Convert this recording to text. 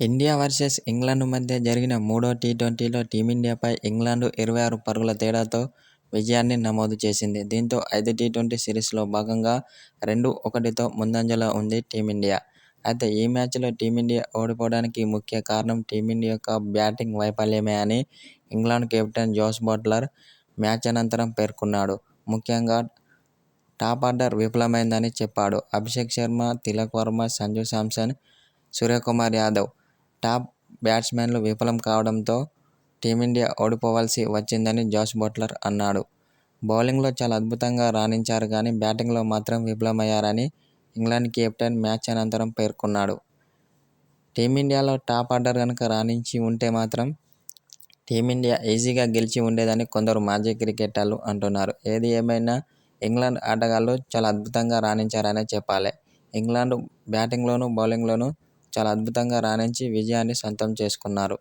India versus England మధ్య జరిగిన మూడో టీ-ట్వంటీలో టీమిండియాపై ఇంగ్లాండ్ ఇరవై ఆరు పరుగుల తేడాతో విజయాన్ని నమోదు చేసింది. దీంతో ఐదు టీ-ట్వంటీ సిరీస్లో భాగంగా రెండు ఒకటితో ముందంజలో ఉంది టీమిండియా. అయితే ఈ మ్యాచ్లో టీమిండియా ఓడిపోవడానికి ముఖ్య కారణం టీమిండియా యొక్క బ్యాటింగ్ వైఫల్యమే అని England captain Jos Buttler match అనంతరం పేర్కొన్నాడు. ముఖ్యంగా టాప్ ఆర్డర్ విఫలమైందని చెప్పాడు. అభిషేక్ శర్మ, తిలక్ వర్మ, సంజు శాంసన్, సూర్యకుమార్ యాదవ్ టాప్ బ్యాట్స్మెన్లు విఫలం కావడంతో టీమిండియా ఓడిపోవాల్సి వచ్చిందని జాస్ బట్లర్ అన్నాడు. బౌలింగ్లో చాలా అద్భుతంగా రాణించారు కానీ బ్యాటింగ్లో మాత్రం విఫలమయ్యారని ఇంగ్లాండ్ కెప్టెన్ మ్యాచ్ అనంతరం పేర్కొన్నాడు. టీమిండియాలో టాప్ ఆర్డర్ కనుక రాణించి ఉంటే మాత్రం టీమిండియా ఈజీగా గెలిచి ఉండేదని కొందరు మాజీ క్రికెటర్లు అంటున్నారు. ఏది ఏమైనా ఇంగ్లాండ్ ఆటగాళ్ళు చాలా అద్భుతంగా రాణించారనే చెప్పాలి. ఇంగ్లాండ్ బ్యాటింగ్లోనూ, బౌలింగ్లోనూ చాలా అద్భుతంగా రాణించి విజయాన్ని సొంతం చేసుకున్నారు.